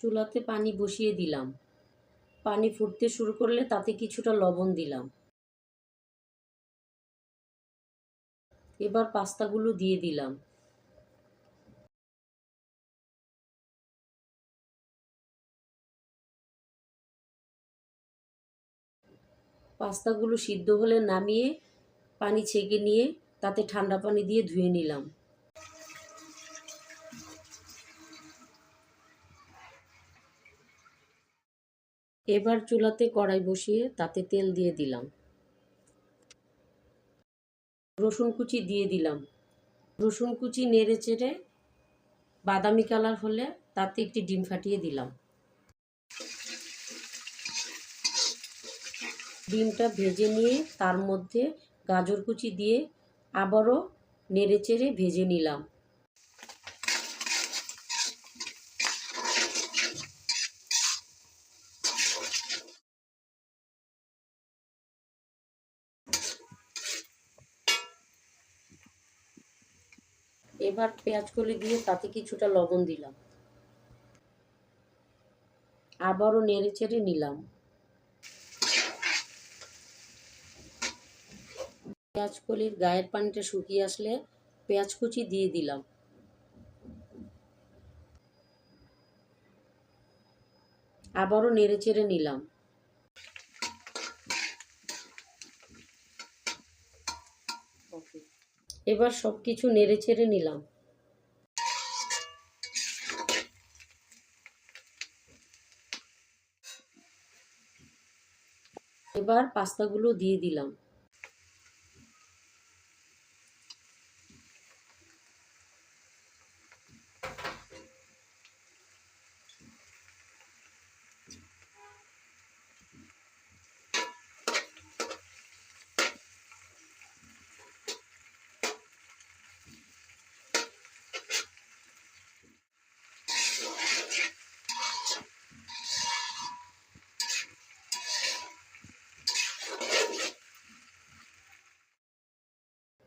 চুলাতে পানি বসিয়ে দিলাম। পানি ফুটতে শুরু করলে তাতে কিছুটা লবণ দিলাম। এবার পাস্তাগুলো দিয়ে দিলাম। পাস্তাগুলো সিদ্ধ হলে নামিয়ে পানি ছেঁকে নিয়ে তাতে ঠান্ডা পানি দিয়ে ধুয়ে নিলাম। এবার চুলাতে কড়াই বসিয়ে তাতে তেল দিয়ে দিলাম। রসুন কুচি দিয়ে দিলাম। রসুন কুচি নেড়ে চেড়ে বাদামি কালার হলে তাতে একটি ডিম ফাটিয়ে দিলাম। ডিমটা ভেজে নিয়ে তার মধ্যে গাজর কুচি দিয়ে আবারও নেড়ে চেড়ে ভেজে নিলাম। এবার পেঁয়াজ কলি দিয়ে তাতে কিছুটা লবণ দিলাম। আবারও নেড়ে চেড়ে নিলাম। পেঁয়াজ কলির গায়ের পানিটা শুকিয়ে আসলে পেঁয়াজ কুচি দিয়ে দিলাম। আবারও নেড়ে চেড়ে নিলাম। এবার সব কিছু নেড়ে চেড়ে নিলাম। এবার পাস্তাগুলো দিয়ে দিলাম।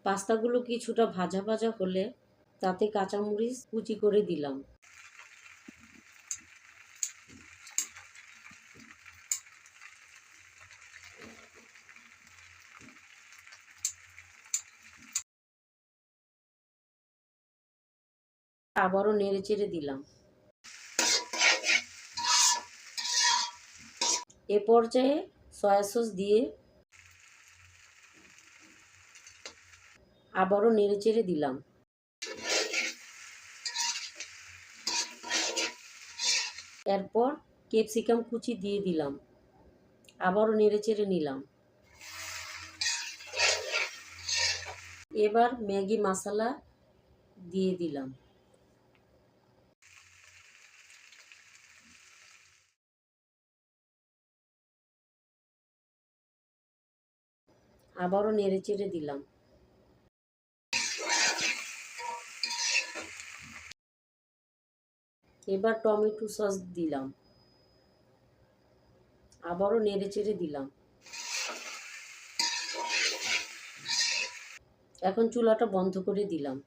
পাস্তাগুলো কিছুটা ভাজা ভাজা হলে তাতে কাঁচামরিচ কুচি করে দিলাম। আবারও নেড়ে চেড়ে দিলাম। এ পর্যায়ে সয়া সস দিয়ে আবারও নেড়ে চেড়ে দিলাম। এরপর ক্যাপসিকাম কুচি দিয়ে দিলাম। আবারও নেড়ে চেড়ে নিলাম। এবার ম্যাগি মশলা দিয়ে দিলাম। আবারও নেড়ে চেড়ে দিলাম। এবার টমেটো সস দিলাম। আবারও নেড়ে চেড়ে দিলাম। এখন চুলাটা বন্ধ করে দিলাম।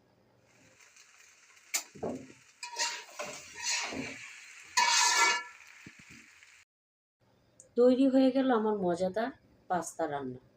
তৈরি হয়ে গেল আমার মজাদার পাস্তা রান্না।